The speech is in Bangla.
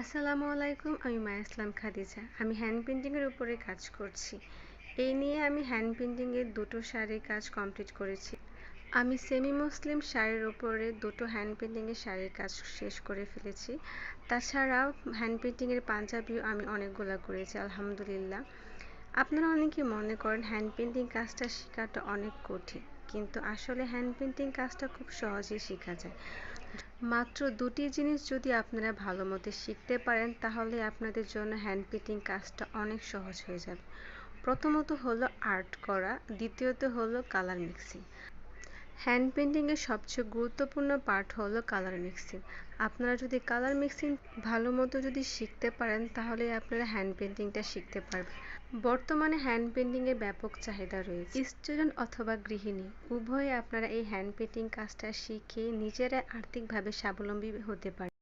আসসালামু আলাইকুম, আমি মায়া ইসলাম খাদিজা। আমি হ্যান্ড পেন্টিংয়ের উপরে কাজ করছি। এই নিয়ে আমি হ্যান্ড পেন্টিংয়ের দুটো শাড়ির কাজ কমপ্লিট করেছি। আমি সেমি মুসলিম শাড়ির উপরে দুটো হ্যান্ড পেন্টিংয়ের শাড়ির কাজ শেষ করে ফেলেছি। তাছাড়াও হ্যান্ড পেন্টিংয়ের পাঞ্জাবিও আমি অনেকগুলো করেছি, আলহামদুলিল্লাহ। আপনারা অনেকে মনে করেন হ্যান্ড পেন্টিং কাজটা শেখাটা অনেক কঠিন, কিন্তু আসলে হ্যান্ড পেন্টিং কাজটা খুব সহজেই শেখা যায়। মাত্র দুটি জিনিস যদি আপনারা ভালো মতো শিখতে পারেন, তাহলে আপনাদের জন্য হ্যান্ড পেন্টিং কাজটা অনেক সহজ হয়ে যাবে। প্রথমত হলো আর্ট করা, দ্বিতীয়ত হলো কালার মিক্সিং হ্যান্ড পেন্টিংয়ের সবচেয়ে গুরুত্বপূর্ণ পার্ট হলো কালার মিক্সিং আপনারা যদি কালার মিক্সিং ভালো মতো যদি শিখতে পারেন, তাহলে আপনারা হ্যান্ড পেন্টিংটা শিখতে পারবেন। বর্তমানে হ্যান্ড পেন্টিংয়ের ব্যাপক চাহিদা রয়েছে। স্টুডেন্ট অথবা গৃহিণী, উভয়ে আপনারা এই হ্যান্ড পেন্টিং কাজটা শিখে নিজেরা আর্থিকভাবে স্বাবলম্বী হতে পারে